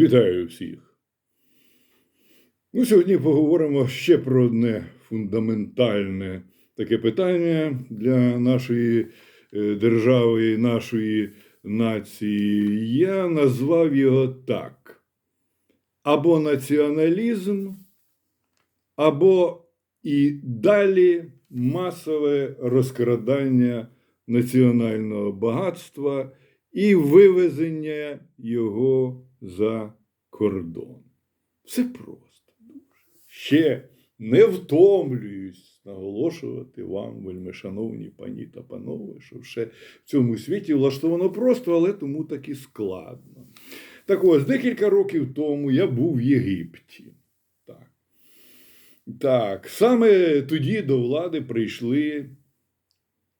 Вітаю всіх. Ну, сьогодні поговоримо ще про одне фундаментальне таке питання для нашої е, держави нашої нації. Я назвав його так: або націоналізм, або і далі масове розкрадання національного багатства і вивезення його за кордон. Все просто. дуже. Ще не втомлююсь наголошувати вам, вельми шановні пані та панове, що все в цьому світі влаштовано просто, але тому таки складно. Так ось, декілька років тому я був в Єгипті. Так. Так, саме тоді до влади прийшли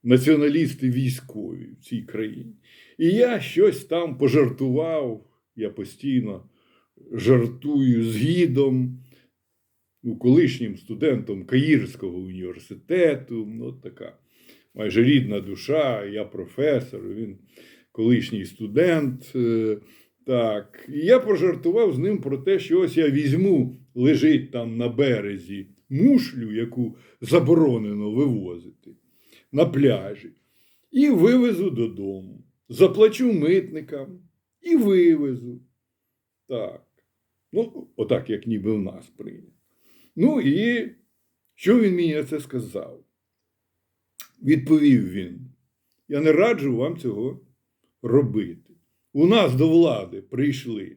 націоналісти військові в цій країні. І я щось там пожартував, я постійно жартую з ну, колишнім студентом Каїрського університету. Ну, така майже рідна душа, я професор, він колишній студент. е, Так, і я пожартував з ним про те, що ось я візьму, лежить там на березі мушлю, яку заборонено вивозити на пляжі, і вивезу додому. Заплачу митникам і вивезу. Так. Ну, отак, як ніби в нас прийнято. Ну і що він мені на це сказав? Відповів він: я не раджу вам цього робити. У нас до влади прийшли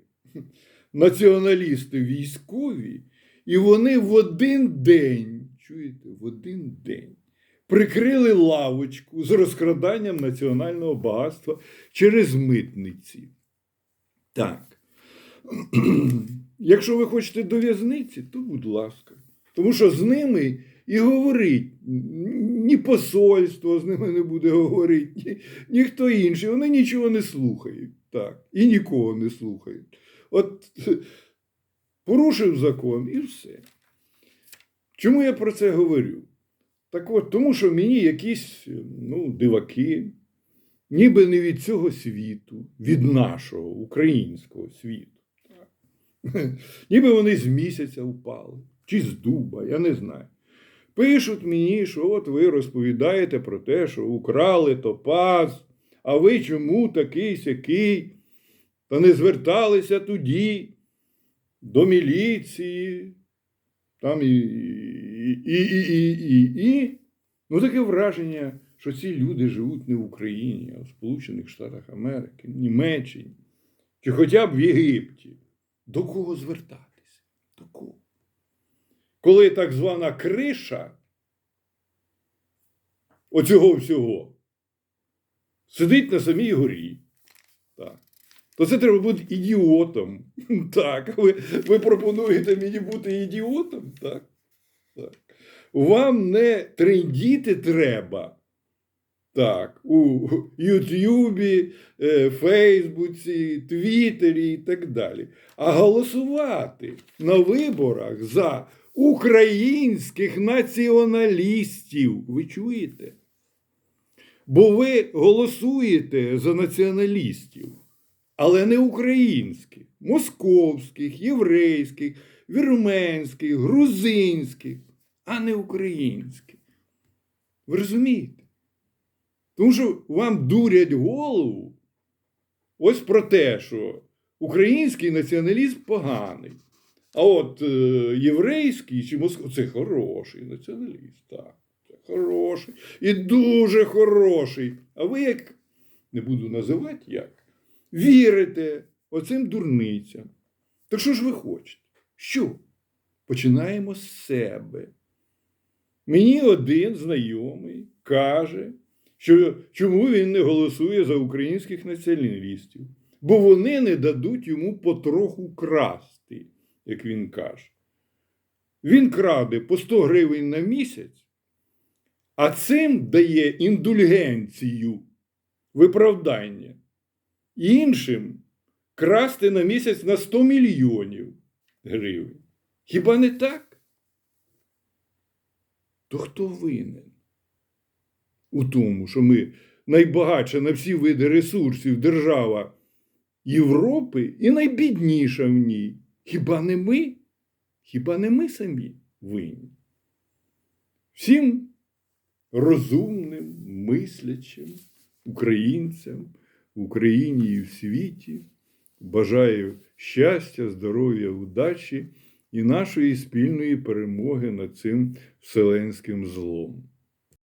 націоналісти військові, і вони в один день, чуєте, в один день прикрили лавочку з розкраданням національного багатства через митниці. Так. Якщо ви хочете до в'язниці, то будь ласка. Тому що з ними і говорить ні посольство з ними не буде говорити, ні, ніхто інший. Вони нічого не слухають. Так. І нікого не слухають. От порушив закон і все. Чому я про це говорю? Так от, тому що мені якісь ну, диваки, ніби не від цього світу, від нашого українського світу. Ніби вони з місяця впали, чи з дуба, я не знаю. Пишуть мені, що от ви розповідаєте про те, що украли топаз, а ви чому такий сякий? Та не зверталися тоді до міліції, там і, і, і, і, і, і. Ну, таке враження, що ці люди живуть не в Україні, а в Сполучених Штатах Америки, Німеччині, чи хоча б в Єгипті. До кого звертатися? До кого? Коли так звана криша оцього всього сидить на самій горі. Так. То це треба бути ідіотом. Так, ви, ви пропонуєте мені бути ідіотом? Так. так. Вам не трендіти треба. Так, у Ютюбі, е, Фейсбуці, Твіттері і так далі. А голосувати на виборах за українських націоналістів. Ви чуєте? Бо ви голосуєте за націоналістів, але не українських, московських, єврейських, вірменських, грузинських, а не українських. Ви розумієте? Тому що вам дурять голову ось про те, що український націоналізм поганий. А от е, єврейський чи москов це хороший націоналіст. Так, це хороший і дуже хороший. А ви як не буду називати як, вірите оцим дурницям. Так що ж ви хочете? Що? Починаємо з себе. Мені один знайомий каже, що чому він не голосує за українських націоналістів, бо вони не дадуть йому потроху красти, як він каже. Він краде по 100 гривень на місяць, а цим дає індульгенцію, виправдання. Іншим красти на місяць на 100 мільйонів гривень. Хіба не так? То хто винен? У тому, що ми найбагатша на всі види ресурсів держава Європи і найбідніша в ній. Хіба не ми? Хіба не ми самі винні? Всім розумним, мислячим українцям в Україні і в світі бажаю щастя, здоров'я, удачі і нашої спільної перемоги над цим вселенським злом.